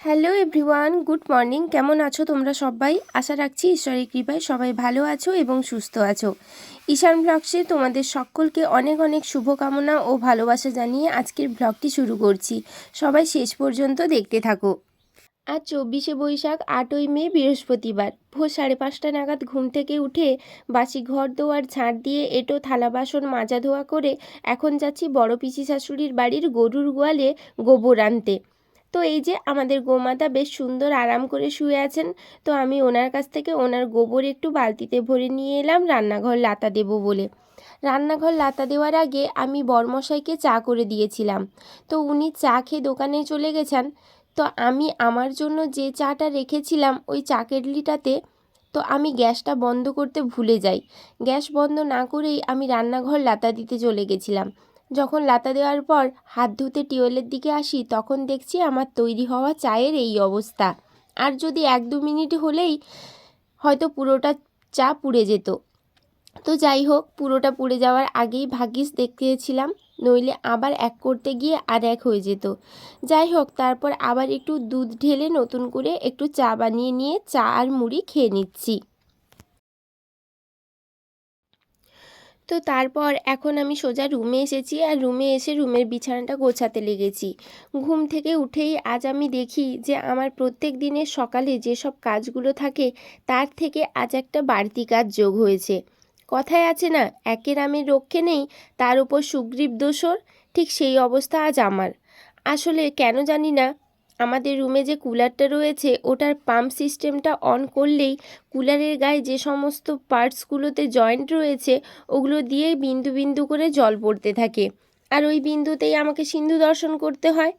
Hello everyone good morning কেমন আছো তোমরা সবাই? আশা রাখছি ঈশ্বরের কৃপায় সবাই ভালো আছো এবং সুস্থ আছো। ঈশান ব্লগসে তোমাদের সকলকে অনেক অনেক শুভকামনা ও ভালোবাসা জানিয়ে আজকের ব্লগটি শুরু করছি। সবাই শেষ পর্যন্ত দেখতে থাকো। আজ চব্বিশে বৈশাখ, আটই মে, বৃহস্পতিবার। ভোর সাড়ে পাঁচটা নাগাদ ঘুম থেকে উঠে বাসি ঘর দোয়ার ঝাঁট দিয়ে এটো, থালা বাসন মাজা ধোয়া করে এখন যাচ্ছি বড় পিসি শাশুড়ির বাড়ির গরুর গোয়ালে গোবর আনতে। তো এই যে আমাদের গোমাতা বেশ সুন্দর আরাম করে শুয়ে আছেন, তো আমি ওনার কাছ থেকে ওনার গোবর একটু বালতিতে ভরে নিয়ে এলাম, রান্নাঘর লাতা দেব বলে। রান্নাঘর লাতা দেওয়ার আগে আমি বরমশাইকে চা করে দিয়েছিলাম। তো উনি চা খেয়ে দোকানে চলে গেছেন। তো আমি আমার জন্য যে চাটা রেখেছিলাম ওই চা কেটলিটাতে, তো আমি গ্যাসটা বন্ধ করতে ভুলে যাই। গ্যাস বন্ধ না করেই আমি রান্নাঘর লাতা দিতে চলে গেছিলাম। যখন লাতা দেওয়ার পর হাত ধুতে টিউবওয়েলের দিকে আসি, তখন দেখছি আমার তৈরি হওয়া চায়ের এই অবস্থা। আর যদি এক দু মিনিট হলেই হয়তো পুরোটা চা পুড়ে যেত। তো যাই হোক, পুরোটা পুড়ে যাওয়ার আগেই ভাগ্যিস দেখতেছিলাম নইলে আবার এক করতে গিয়ে আর এক হয়ে যেত। যাই হোক, তারপর আবার একটু দুধ ঢেলে নতুন করে একটু চা বানিয়ে নিয়ে চা আর মুড়ি খেয়ে নিচ্ছি। তো তারপর এখন আমি সোজা রুমে এসেছি আর রুমে এসে রুমের বিছানাটা গোছাতে লেগেছি। ঘুম থেকে উঠেই আজ আমি দেখি যে আমার প্রত্যেক দিনের সকালে যেসব কাজগুলো থাকে তার থেকে আজ একটা বাড়তি কাজ যোগ হয়েছে। কথায় আছে না একের আমি রক্ষে নেই, তার উপর সুগ্রীব দোসর ঠিক সেই অবস্থা আজ আমার। আসলে কেন জানি না আমাদের রুমে যে কুলারটা রয়েছে, ওটার পাম্প সিস্টেমটা অন করলেই কুলারের গায়ে যে সমস্ত পার্টসগুলোতে জয়েন্ট রয়েছে, ওগুলো দিয়েই বিন্দু বিন্দু করে জল পড়তে থাকে। আর ওই বিন্দুতেই আমাকে সিন্ধু দর্শন করতে হয়।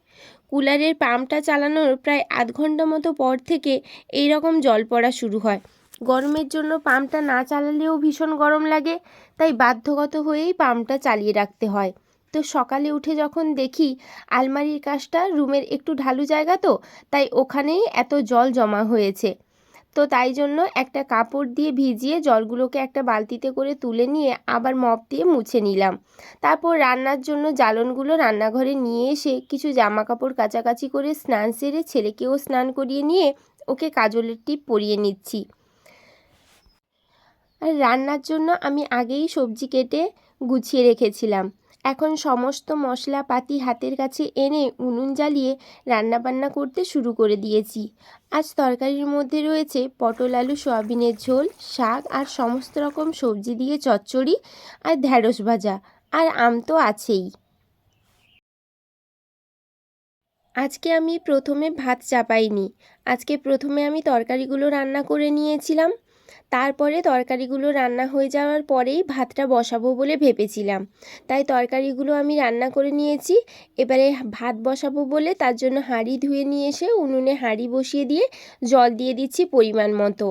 কুলারের পাম্পটা চালানোর প্রায় আধ ঘণ্টা মতো পর থেকে এই রকম জল পড়া শুরু হয়। গরমের জন্য পাম্পটা না চালালেও ভীষণ গরম লাগে, তাই বাধ্যগত হয়েই পাম্পটা চালিয়ে রাখতে হয়। তো সকালে উঠে যখন দেখি আলমারির কাজটা রুমের একটু ঢালু জায়গা তো, তাই ওখানেই এত জল জমা হয়েছে। তো তাই জন্য একটা কাপড় দিয়ে ভিজিয়ে জলগুলোকে একটা বালতিতে করে তুলে নিয়ে আবার মপ দিয়ে মুছে নিলাম। তারপর রান্নার জন্য জ্বালনগুলো রান্নাঘরে নিয়ে এসে কিছু জামা কাপড় কাচাকাচি করে স্নান সেরে ছেলেকেও স্নান করিয়ে নিয়ে ওকে কাজলের টিপ পরিয়ে নিচ্ছি। আর রান্নার জন্য আমি আগেই সবজি কেটে গুছিয়ে রেখেছিলাম। এখন সমস্ত মশলাপাতি হাতের কাছে এনে উনুন জ্বালিয়ে রান্নাবান্না করতে শুরু করে দিয়েছি। আজ তরকারির মধ্যে রয়েছে পটল আলু, সয়াবিনের ঝোল, শাক আর সমস্ত রকম সবজি দিয়ে চচ্চড়ি আর ঢ্যাঁড়স ভাজা, আর আম তো আছেই। আজকে আমি প্রথমে ভাত চাপাইনি। আজকে প্রথমে আমি তরকারিগুলো রান্না করে নিয়েছিলাম। তারপরে তরকারিগুলো রান্না হয়ে যাওয়ার পরেই ভাতটা বসাবো বলে ভেবেছিলাম। তাই তরকারিগুলো আমি রান্না করে নিয়েছি। এবারে ভাত বসাবো বলে তার জন্য হাঁড়ি ধুয়ে নিয়ে এসে উনুনে হাঁড়ি বসিয়ে দিয়ে জল দিয়ে দিচ্ছি পরিমাণ মতো।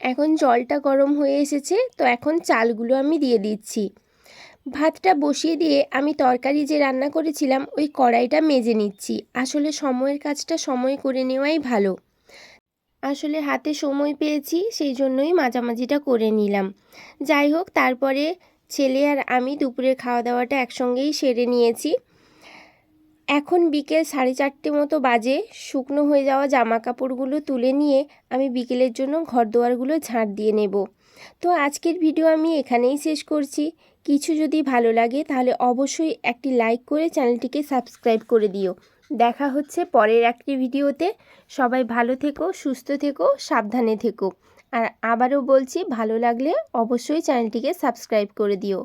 এখন জলটা গরম হয়ে এসেছে, তো এখন চালগুলো আমি দিয়ে দিচ্ছি। ভাতটা বসিয়ে দিয়ে আমি তরকারি যে রান্না করেছিলাম, ওই কড়াইটা মেজে নিচ্ছি। আসলে সময়ের কাজটা সময় করে নেওয়াই ভালো। আসলে হাতে সময় পেয়েছি, সেই জন্যই মাঝামাঝিটা করে নিলাম। যাই হোক, তারপরে ছেলে আর আমি দুপুরের খাওয়া দাওয়াটা একসঙ্গেই সেরে নিয়েছি। এখন বিকেল সাড়ে চারটে মতো বাজে, শুকনো হয়ে যাওয়া জামা কাপড়গুলো তুলে নিয়ে আমি বিকেলের জন্য ঘর দোয়ারগুলো ঝাঁট দিয়ে নেব। তো আজকের ভিডিও আমি এখানেই শেষ করছি। কিছু যদি ভালো লাগে তাহলে অবশ্যই একটি লাইক করে চ্যানেলটিকে সাবস্ক্রাইব করে দিও। দেখা হচ্ছে পরের একটি ভিডিওতে। সবাই ভালো থেকো, সুস্থ থেকো, সাবধানে থেকো। আর আবারও বলছি, ভালো লাগলে অবশ্যই চ্যানেলটিকে সাবস্ক্রাইব করে দিও।